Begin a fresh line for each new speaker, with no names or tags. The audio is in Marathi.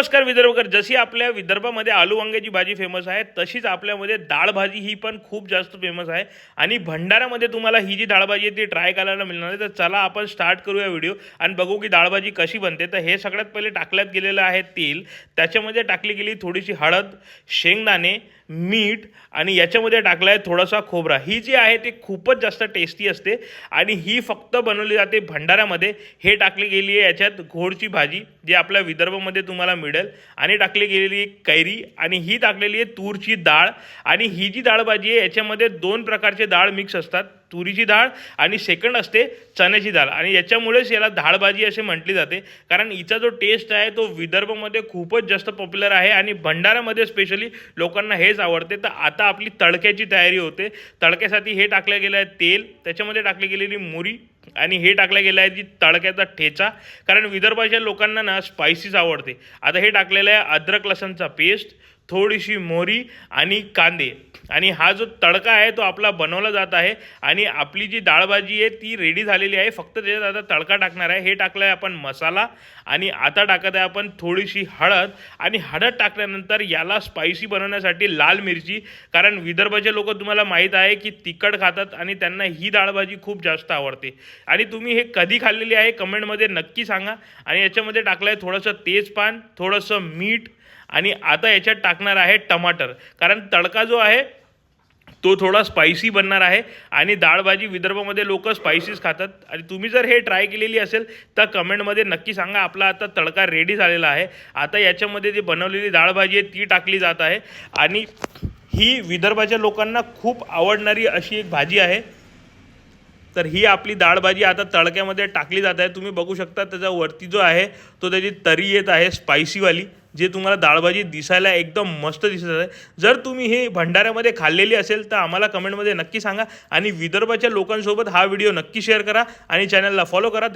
नमस्कार विदर्भकर. जशी आपल्या विदर्भामध्ये आलू वांग्याची भाजी फेमस आहे तशीच आपल्यामध्ये डाळ भाजी ही पण खूप जास्त फेमस आहे. आणि भंडाऱ्यामध्ये तुम्हाला ही जी डाळ भाजी आहे ती ट्राय करायला मिळणार आहे. तर चला आपण स्टार्ट करूया व्हिडिओ आणि बघू की डाळ भाजी कशी बनते. तर हे सगळ्यात पहिले टाकल्यात गेलेलं आहे तेल. त्याच्यामध्ये टाकली गेली थोडीशी हळद शेंगदाणे मीठ आणि याच्यामध्ये टाकला आहे थोडासा खोबरा. ही जी आहे ती खूपच जास्त टेस्टी असते. आणि ही फक्त बनवली जाते भंडाऱ्यामध्ये हे टाकली गेली आहे याच्यात घोडची भाजी जी आपल्या विदर्भामध्ये तुम्हाला मिळेल आणि टाकली गेलेली कैरी आणि ही टाकलेली आहे तूरची डाळ. आणि ही जी डाळ भाजी आहे याच्यामध्ये दोन प्रकारचे डाळ मिक्स असतात. तुरीची डाळ आणि सेकंड असते चण्याची डाळ. आणि याच्यामुळेच याला डाळभाजी असे म्हटली जाते. कारण हिचा जो टेस्ट आहे तो विदर्भमध्ये खूपच जास्त पॉप्युलर आहे आणि भंडाऱ्यामध्ये स्पेशली लोकांना हेच आवडते. तर आता आपली तडक्याची तयारी होते. तडक्यासाठी हे टाकलं गेलं आहे तेल त्याच्यामध्ये टाकली गेलेली मुरी आणि हे टाकलं गेलं आहे जी तडक्याचा ठेचा. कारण विदर्भाच्या लोकांना ना स्पायसीज आवडते. आता हे टाकलेलं आहे अद्रक लसणचा पेस्ट थोडीशी मोहरी आणि कांदे. आणि हा जो तडका आहे तो आपला बनवला जात आहे आणि आपली जी डाळभाजी आहे ती रेडी झालेली आहे. फक्त त्याच्यात आता तडका टाकणार आहे. हे टाकलं आहे आपण मसाला आणि आता टाकत आहे आपण थोडीशी हळद आणि हळद टाकल्यानंतर याला स्पायसी बनवण्यासाठी लाल मिरची. कारण विदर्भाचे लोक तुम्हाला माहीत आहे की तिखट खातात आणि त्यांना ही डाळभाजी खूप जास्त आवडते. आणि तुम्ही हे कधी खाल्लेली आहे? कमेंटमध्ये नक्की सांगा. आणि याच्यामध्ये टाकलं आहे थोडंसं तेजपान थोडंसं मीठ आणि आता याच्यात टाकणार आहे टमाटर. कारण तडका जो आहे तो थोडा स्पायसी बनणार आहे आणि दाळभाजी विदर्भामध्ये लोक स्पायसीज खातात. आणि तुम्ही जर हे ट्राय केलेली असेल तर कमेंटमध्ये नक्की सांगा. आपला आता तडका रेडी झालेला आहे. आता याच्यामध्ये जी बनवलेली दाळभाजी आहे ती टाकली जात आहे. आणि ही विदर्भाच्या लोकांना खूप आवडणारी अशी एक भाजी आहे. तर ही आपली डाळभाजी आता तडक्यामध्ये टाकली जात आहे. तुम्ही बघू शकता त्याचा वरती जो आहे तो त्याची तरी येत आहे स्पायसीवाली जे तुम्हाला डाळभाजी दिसायला एकदम मस्त दिसत आहे. जर तुम्ही हे भंडाऱ्यामध्ये खाल्लेली असेल तर आम्हाला कमेंटमध्ये नक्की सांगा आणि विदर्भाच्या लोकांसोबत हा व्हिडिओ नक्की शेअर करा आणि चॅनलला फॉलो करा.